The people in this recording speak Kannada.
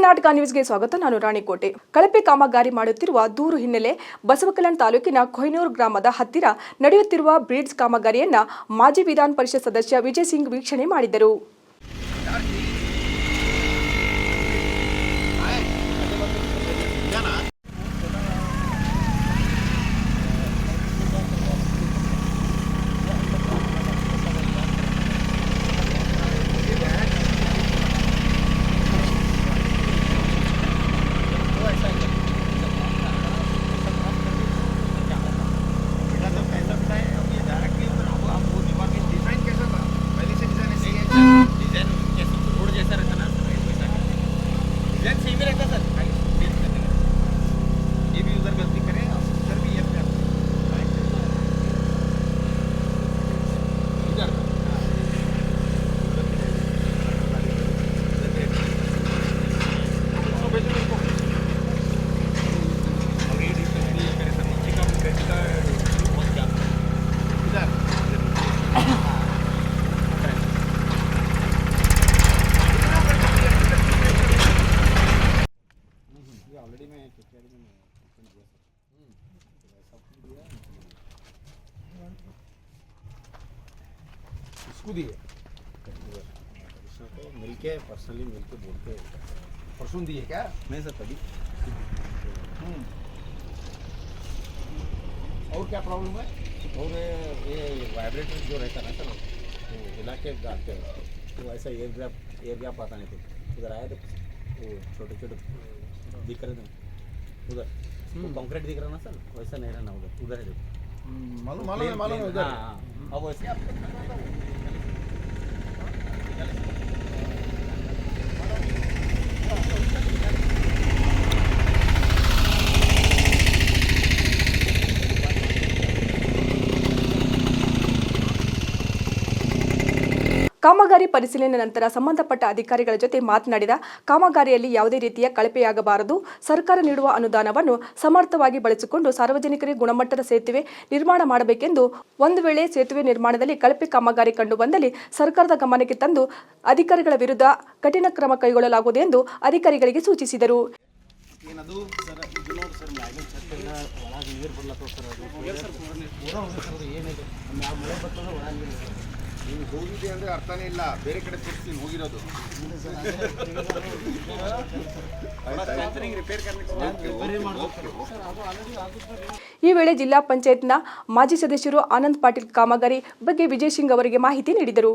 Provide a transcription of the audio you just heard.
ಕರ್ನಾಟಕ ನ್ಯೂಸ್ಗೆ ಸ್ವಾಗತ. ನಾನು ರಾಣಿಕೋಟೆ. ಕಳಪೆ ಕಾಮಗಾರಿ ಮಾಡುತ್ತಿರುವ ದೂರು ಹಿನ್ನೆಲೆ ಬಸವಕಲ್ಯಾಣ ತಾಲೂಕಿನ ಕೊಯ್ನೂರ್ ಗ್ರಾಮದ ಹತ್ತಿರ ನಡೆಯುತ್ತಿರುವ ಬ್ರಿಡ್ಜ್ ಕಾಮಗಾರಿಯನ್ನ ಮಾಜಿ ವಿಧಾನ ಪರಿಷತ್ ಸದಸ್ಯ ವಿಜಯ್ ಸಿಂಗ್ ವೀಕ್ಷಣೆ ಮಾಡಿದರು. একটা স্যার ऑलरेडी मैं केकेआर में कंप्लेंट दिया सर सब कुछ दिया इसको दिए को मिल के पर्सनली मिल के बोल के परसों दिए क्या नहीं सर तभी और क्या प्रॉब्लम है और ये वाइब्रेटर जो रहता है ना सर वो हिला के डालते हैं तो ऐसा एयर गैप एयर गैप आता नहीं तो उधर आया तो वो छोटे छोटे दिख रहे थे उधर वो कंक्रीट दिख रहा ना सर वैसा नहीं रहना उधर उधर है देखो मालूम मालूम है मालूम है उधर हाँ हाँ अब वैसे ಕಾಮಗಾರಿ ಪರಿಶೀಲನೆ ನಂತರ ಸಂಬಂಧಪಟ್ಟ ಅಧಿಕಾರಿಗಳ ಜೊತೆ ಮಾತನಾಡಿದ ಕಾಮಗಾರಿಯಲ್ಲಿ ಯಾವುದೇ ರೀತಿಯ ಕಳಪೆಯಾಗಬಾರದು. ಸರ್ಕಾರ ನೀಡುವ ಅನುದಾನವನ್ನು ಸಮರ್ಥವಾಗಿ ಬಳಸಿಕೊಂಡು ಸಾರ್ವಜನಿಕರಿಗೆ ಗುಣಮಟ್ಟದ ಸೇತುವೆ ನಿರ್ಮಾಣ ಮಾಡಬೇಕೆಂದು ಒಂದು ವೇಳೆ ಸೇತುವೆ ನಿರ್ಮಾಣದಲ್ಲಿ ಕಳಪೆ ಕಾಮಗಾರಿ ಕಂಡು ಬಂದಲ್ಲಿ ಸರ್ಕಾರದ ಗಮನಕ್ಕೆ ತಂದು ಅಧಿಕಾರಿಗಳ ವಿರುದ್ಧ ಕಠಿಣ ಕ್ರಮ ಕೈಗೊಳ್ಳಲಾಗುವುದು ಎಂದು ಅಧಿಕಾರಿಗಳಿಗೆ ಸೂಚಿಸಿದರು. ಏನದು? ಸರ್ ಇದು ನೋಡಿ ಸರ್ ಮ್ಯಾಗಿನ ಛತ್ತಿಂದ ಒಳಗೆ ನೀರು ಬರ್ಲತ್ತವ ಸರ್ ಅದು. ಸರ್ ಏನಿದೆ? ಮಳೆ ಬರ್ತದ ಒಳಗೆ ನೀರು ಬರ್ತದೆ. ನೀನು ಹೋಗಿದೆ ಅಂದ್ರೆ ಅರ್ಥನೇ ಇಲ್ಲ. ಬೇರೆ ಕಡೆ ತೋರಿಸ್ತೀನಿ, ಹೋಗಿರೋದು. ಈ ವೇಳೆ ಜಿಲ್ಲಾ ಪಂಚಾಯತ್ನ ಮಾಜಿ ಸದಸ್ಯರು ಆನಂದ್ ಪಾಟೀಲ್ ಕಾಮಗಾರಿ ಬಗ್ಗೆ ವಿಜಯ್ ಸಿಂಗ್ ಅವರಿಗೆ ಮಾಹಿತಿ ನೀಡಿದರು.